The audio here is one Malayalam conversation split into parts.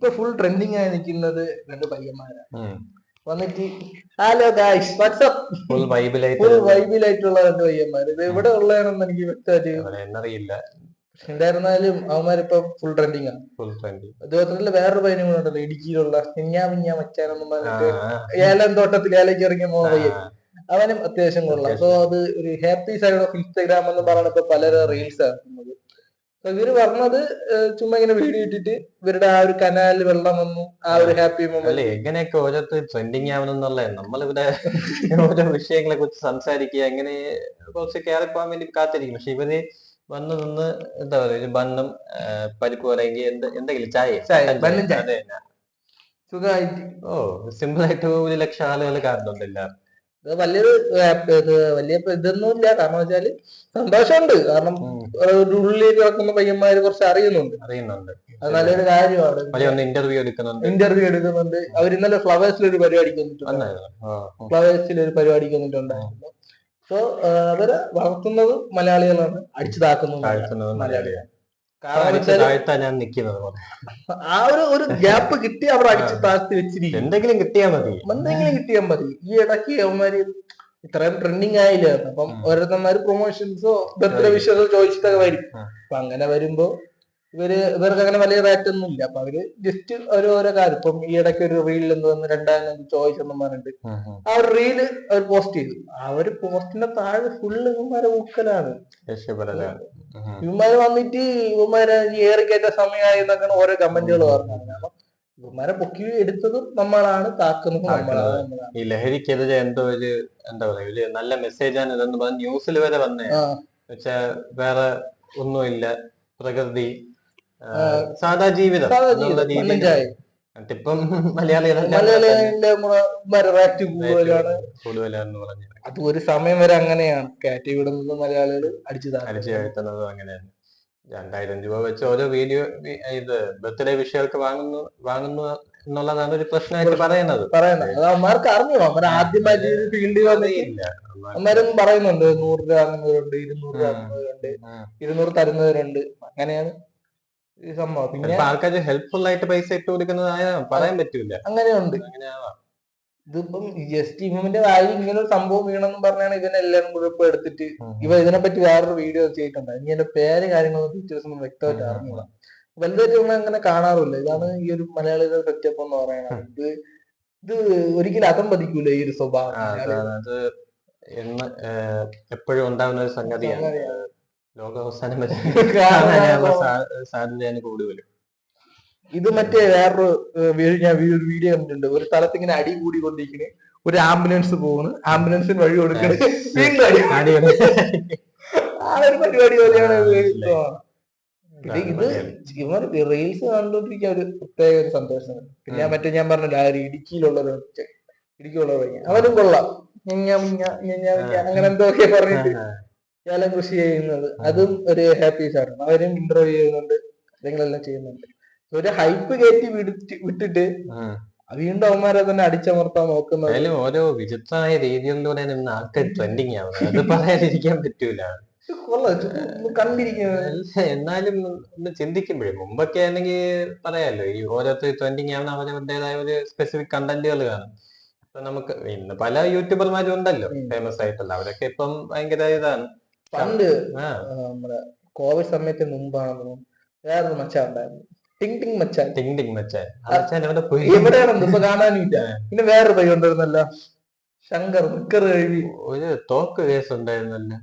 ഇപ്പൊ ഫുൾ ട്രെൻഡിങ് ആയി നിൽക്കുന്നത് രണ്ട് പയ്യന്മാരാണ്. വന്നിട്ട് hello guys what's up full വൈബിലായിട്ട് full വൈബിലായിട്ടുള്ള രണ്ട് പയ്യന്മാർ ഇത് എവിടെ ഉള്ളതാണെന്ന് എനിക്ക് വ്യക്തമായിട്ട് എന്നറിയില്ല. ഉണ്ടായിരുന്നാലും അവന്മാരിപ്പോ ഫുൾ ട്രെൻഡിങ് ആണ്. ഫുൾ ട്രെൻഡി അതുമാത്രമല്ല വേറൊരു പയ്യനും കൂടെ ഉണ്ടല്ലോ ഇടുക്കിയിലുള്ള മിഞ്ഞാ മിഞ്ഞാ മച്ചാനെന്നും പറഞ്ഞിട്ട് ഏലം തോട്ടത്തിൽ ഏലയ്ക്ക് ഇറങ്ങിയ മോ പയ്യൻ. അവനും അത്യാവശ്യം കൊള്ളാം. സോ അത് ഒരു ഹാപ്പി സൈഡ് ഓഫ് ഇൻസ്റ്റാഗ്രാം എന്ന് ഇപ്പൊ പലരും റീൽസ് ആക്കുന്നത് ഇവർ പറഞ്ഞത് ചുമ്മാ ഇങ്ങനെ വീഡിയോ ഇട്ടിട്ട് ഇവരുടെ ആ ഒരു കനാലിൽ വെള്ളം വന്നു ആ ഒരു ഹാപ്പി മൊമെന്റ് എങ്ങനെയൊക്കെ ഓരോരുത്തർ ട്രെൻഡിങ് ആവണമെന്നുള്ള നമ്മളിവിടെ ഓരോ വിഷയങ്ങളെ കുറിച്ച് സംസാരിക്കുക എങ്ങനെ കുറച്ച് കയറി പോകാൻ വേണ്ടി കാത്തിരിക്കും പക്ഷെ ഇവർ വന്ന് നിന്ന് എന്താ പറയുക ഒരു ബണ്ണും പരിപ്പ് അല്ലെങ്കിൽ എന്ത് എന്തെങ്കിലും ചായ സുഖമായിട്ട്. ഓ സിമ്പിൾ ആയിട്ട് ഒരു ലക്ഷം ആളുകൾ കാണുന്നുണ്ട് എല്ലാവരും ഇത് വലിയൊരു ഇത് വലിയ ഇതൊന്നുമില്ല. ഇതൊന്നും ഇല്ല കാരണം വെച്ചാൽ സന്തോഷമുണ്ട് കാരണം ഉള്ളിൽ കിടക്കുന്ന പയ്യന്മാര് കുറച്ച് അറിയുന്നുണ്ട്. അറിയുന്നുണ്ട്. അത് നല്ലൊരു കാര്യമാണ്. ഇന്റർവ്യൂ എടുക്കുന്നുണ്ട്. ഇന്റർവ്യൂ എടുക്കുന്നുണ്ട്. അവർ ഇന്നലെ ഫ്ലവേഴ്സിൽ ഒരു പരിപാടിക്ക് വന്നിട്ടുണ്ട് ഫ്ലവേഴ്സിൽ ഒരു പരിപാടിക്ക് വന്നിട്ടുണ്ടായിരുന്നു. സോ അവരെ വളർത്തുന്നത് മലയാളികളാണ്. അടിച്ചു താക്കുന്നത് താഴ്ത്തുന്നത് ഞാൻ നിക്കുന്നത്. ആ ഒരു ഒരു ഗ്യാപ്പ് കിട്ടി അവർ അടിച്ച് താഴ്ത്തി വെച്ചിരിക്കും. എന്തെങ്കിലും കിട്ടിയാ മതി. എന്തെങ്കിലും കിട്ടിയാൽ മതി. ഈ ഇടയ്ക്ക് അവന്മാര് ഇത്രയും ട്രെൻഡിങ് ആയില്ലായിരുന്നു അപ്പം. ഓരോരുത്തന്മാര് പ്രൊമോഷൻസോ ബർത്ത്ഡേ വിഷസോ ചോദിച്ചിട്ടൊക്കെ വരും. അപ്പൊ അങ്ങനെ വരുമ്പോ ഇവർ ഇവർക്ക് അങ്ങനെ വലിയ റേറ്റ് ഒന്നും ഇല്ല. അപ്പൊ അവർ ജസ്റ്റ് ഓരോരോ കാര്യം. ഇപ്പം ഈ ഇടയ്ക്ക് ഒരു റീൽ എന്ന് വന്ന് രണ്ടായിരം ഒന്നും പറഞ്ഞിട്ട്. ആ ഒരു റീൽ അവർ പോസ്റ്റ് ചെയ്തു. ആ ഒരു പോസ്റ്റിന്റെ താഴെ ഫുള്ള് ഇവന്മാരെ ഊക്കലാണ്. ഇവന്മാര് വന്നിട്ട് ഇവന്മാരെ ഏറി കയറ്റ സമയമായി എന്നൊക്കെയാണ് ഓരോ കമന്റുകൾ പറഞ്ഞു ഇവന്മാരെ പൊക്കി എടുത്തതും നമ്മളാണ് താക്കുന്നതും നമ്മളാണ് നമ്മളാണ്. ഈ ലഹരിക്കെതിരെ എന്തോ ഒരു എന്താ പറയാ ഒരു നല്ല ഇതെന്ന് പറഞ്ഞ് ന്യൂസിൽ വരെ വന്നേ. വെച്ചാ വേറെ ഒന്നുമില്ല. പ്രകൃതി സാധാ ജീവിതം ഇപ്പം മലയാളികളുടെ റേറ്റ് കൂടുതലാണ് അത് ഒരു സമയം വരെ അങ്ങനെയാണ്. കാറ്റ് വിടുന്നത് മലയാളികൾ അടിച്ചു അടിച്ചു അങ്ങനെയാണ്. രണ്ടായിരം രൂപ വെച്ച് ഓരോ വീഡിയോ ഇത് ബർത്ത്ഡേ വിഷയങ്ങൾക്ക് വാങ്ങുന്നു വാങ്ങുന്നു എന്നുള്ളതാണ് ഒരു പ്രശ്നമായിട്ട് പറയുന്നത്. പറയുന്നത്. അത് അവന്മാർക്ക് അറിഞ്ഞു അവന്മാർ ആദ്യമായിട്ട് ഈ ഫീൽഡിൽ വന്നില്ല അമ്മമാരും അന്നേരം പറയുന്നുണ്ട് നൂറ് രൂപ വാങ്ങുന്നവരുണ്ട് ഇരുന്നൂറ് രൂപ വാങ്ങുന്നവരുണ്ട് ഉം. ഇരുന്നൂറ് തരുന്നവരുണ്ട്. അങ്ങനെയാണ് സംഭവം. പിന്നെ ആൾക്കാർ ഹെൽപ്ഫുൾ ആയിട്ട് പൈസ ഇട്ട് പറയാൻ പറ്റൂല. അങ്ങനെയുണ്ട്. ഇതിപ്പം ജസ്റ്റ് ഇവന്റെ വായിൽ ഇങ്ങനെ ഒരു സംഭവം വീണെന്ന് പറഞ്ഞാണ് ഇതിനെല്ലാം കൂടെ ഇപ്പൊ എടുത്തിട്ട്. ഇവ ഇതിനെപ്പറ്റി വേറൊരു വീഡിയോ ചെയ്തിട്ടുണ്ട്. ഇനി എന്റെ പേര് കാര്യങ്ങളൊന്നും ടീച്ചേഴ്സ് ഒന്നും വ്യക്തമായിട്ട് അറിഞ്ഞില്ല വലുതായിട്ട് നമ്മൾ അങ്ങനെ കാണാറില്ല. ഇതാണ് ഈ ഒരു മലയാളികളുടെ സെറ്റപ്പ് എന്ന് പറയുന്നത് ഇത് ഇത് ഒരിക്കലും അതം പതിക്കൂല ഈ ഒരു സ്വഭാവം. എപ്പോഴും ഉണ്ടാവുന്ന ഒരു സംഗതിയാണ്. സംഗതിയാണ്. ലോക അവസാനം വരെ കാണാനുള്ള സാധ്യതയാണ് കൂടുതലും. ഇത് മറ്റേ വേറൊരു ഞാൻ വീഡിയോ കണ്ടിട്ടുണ്ട്. ഒരു സ്ഥലത്ത് ഇങ്ങനെ അടി കൂടി കൊണ്ടിരിക്കണ് ഒരു ആംബുലൻസ് പോകുന്നു. ആംബുലൻസിന് വഴി കൊടുക്കണ്. വീണ്ടും അടി ആ ഒരു പരിപാടി പോലെയാണ്. പിന്നെ ഇത് ഇവർ റീൽസ് കണ്ടോണ്ടിരിക്കാൻ ഒരു പ്രത്യേക ഒരു സന്തോഷമാണ്. പിന്നെ ഞാൻ മറ്റേ ഞാൻ പറഞ്ഞില്ല ആ ഒരു ഇടുക്കിയിലുള്ള ഒരു അവരും കൊള്ളാം. അങ്ങനെ എന്തൊക്കെ പറഞ്ഞിട്ട്? ഏലം കൃഷി ചെയ്യുന്നത്. അതും ഒരു ഹാപ്പി സാറും അവരും ഇന്റർവ്യൂ ചെയ്യുന്നുണ്ട്. കാര്യങ്ങളെല്ലാം ചെയ്യുന്നുണ്ട്. ഒരു ഹൈപ്പ് കയറ്റി വിട്ടിട്ട്. വീണ്ടും അവന്മാരെ തന്നെ അടിച്ചമർത്താൻ നോക്കുന്നത് ഓരോ വിചിത്രമായ രീതികളിലൂടെയാണ് ഇന്ന് ആൾക്കാർ ട്രെൻഡിങ് ആവുന്നത് അത് പറയാതിരിക്കാൻ പറ്റൂല. എന്നാലും ഒന്ന് ചിന്തിക്കുമ്പോഴേ മുമ്പൊക്കെ ആണെങ്കിൽ പറയാലോ ഈ ഓരോരുത്തർ ട്രെൻഡിങ് ആവുന്ന അവരവരുടേതായ ഒരു സ്പെസിഫിക് കണ്ടന്റുകൾ കാണും. ഇപ്പൊ നമുക്ക് ഇന്ന് പല യൂട്യൂബർമാരും ഉണ്ടല്ലോ ഫേമസ് ആയിട്ടുള്ള. അവരൊക്കെ ഇപ്പം ഭയങ്കര ഇതാണ്. പണ്ട് നമ്മുടെ കോവിഡ് സമയത്തിന് മുമ്പാണെന്നു വേറൊരു മച്ചാൻ ഉണ്ടായിരുന്നു. ടിങ് ടിങ് മച്ചാൻ. ടിങ് ടിങ് മച്ചാൻ. എവിടെയാണെന്ന് ഇപ്പൊ കാണാനില്ല. പിന്നെ വേറൊരു പയ്യ ഉണ്ടായിരുന്നല്ലോ. ശങ്കർ നിക്കർ കഴുകി ഒരു തോക്ക് കേസ് ഉണ്ടായിരുന്നല്ലോ.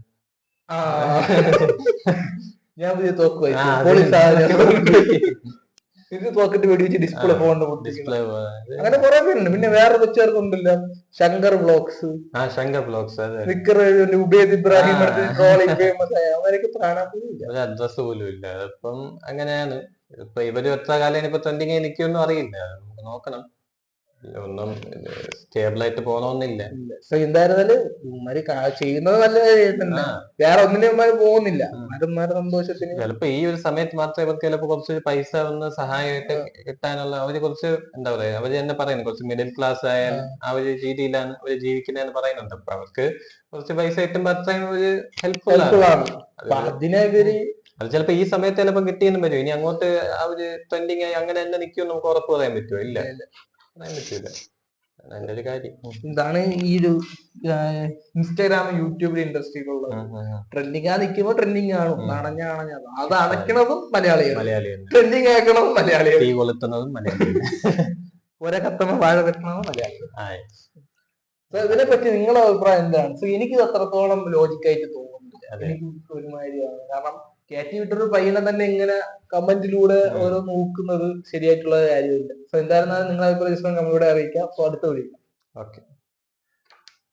ഞാൻ പുതിയ തോക്ക് പോലീസ്. ഇത് തോക്കിട്ട് വെടിവെച്ച് ഡിസ്പ്ലേ ഫോണിന് ഡിസ്പ്ലേ അങ്ങനെ കുറെ പേരുണ്ട്. പിന്നെ വേറെ വെച്ചേർക്കുണ്ടല്ലോ ശങ്കർ ബ്ലോഗ്സ് ആ ശങ്കർ ബ്ലോഗ്സ് അതെ. നിക്കർ ഉബേദ് ഇബ്രാഹിം. ട്രോളിംഗ് ഫേമസ് ആയ അവരൊക്കെ കാണാൻ പോലും അഡ്രസ് പോലും ഇല്ല. അപ്പം അങ്ങനെയാണ്. ഇപ്പൊ ഇവർ എത്ര കാലം ഇപ്പൊ ട്രെൻഡിങ് എനിക്കൊന്നും അറിയില്ല. നമുക്ക് നോക്കണം. ഒന്നും സ്റ്റേബിൾ ആയിട്ട് പോകണമെന്നില്ല എന്തായിരുന്നാലും ചെയ്യുന്നത് നല്ല വേറെ ഒന്നിനും പോകുന്നില്ല. സന്തോഷത്തിന്. ചിലപ്പോ ഈ ഒരു സമയത്ത് മാത്രമേ ഇവർക്ക് ചിലപ്പോ കുറച്ച് പൈസ ഒന്ന് സഹായമായിട്ട് കിട്ടാനുള്ള അവർ കുറച്ച് എന്താ പറയാ അവർ തന്നെ പറയുന്നു. കുറച്ച് മിഡിൽ ക്ലാസ് ആയാലും ആ. ഒരു രീതിയിലാണ് അവർ ജീവിക്കുന്നതെന്ന് പറയുന്നുണ്ട്. അപ്പൊ അവർക്ക് കുറച്ച് പൈസ കിട്ടുമ്പോ അത്രയും ഒരു ഹെൽപ്ഫുൾ ഹെൽപ്ഫുൾ ആണ്. അത് ചിലപ്പോ ഈ സമയത്ത് ചിലപ്പോ കിട്ടിയെന്നും വരും. ഇനി അങ്ങോട്ട് അവർ ട്രെൻഡിങ് ആയി അങ്ങനെ തന്നെ നിൽക്കും നമുക്ക് ഉറപ്പ് പറയാൻ പറ്റുമോ? ഇല്ല. പറയാൻ പറ്റൂല അതിന്റെ ഒരു കാര്യം ഇതാണ് ഈ ഒരു ഇൻസ്റ്റാഗ്രാം യൂട്യൂബ് ഉം. ട്രെൻഡിങ്. ആ നിൽക്കുമ്പോ ട്രെൻഡിങ് കാണും. അണഞ്ഞ അണഞ്ഞ അത് അടയ്ക്കണതും മലയാളികൾ മലയാളി ട്രെൻഡിങ് ആക്കണതും മലയാളികൾ തീ കൊളുത്തുന്നതും മലയാളി ഒരേ കത്തമ്മ വാഴ വെക്കണതും മലയാളികൾ ആയി. സോ ഇതിനെ പറ്റി നിങ്ങളുടെ അഭിപ്രായം എന്താണ്? സോ എനിക്ക് ഇത് അത്രത്തോളം ലോജിക്കായിട്ട് തോന്നുന്നില്ല. എനിക്ക് ഒരുമാതിരിയാണ്. കാരണം കയറ്റി വിട്ടൊരു പയ്യനെ തന്നെ ഇങ്ങനെ കമന്റിലൂടെ ഓരോ നോക്കുന്നത് ശരിയായിട്ടുള്ള കാര്യമില്ല. സോ എന്തായിരുന്നാലും നിങ്ങളുടെ അഭിപ്രായം കമ്മിലൂടെ അറിയിക്കാം. സോ അടുത്ത വിളിക്കാം. ഓക്കെ.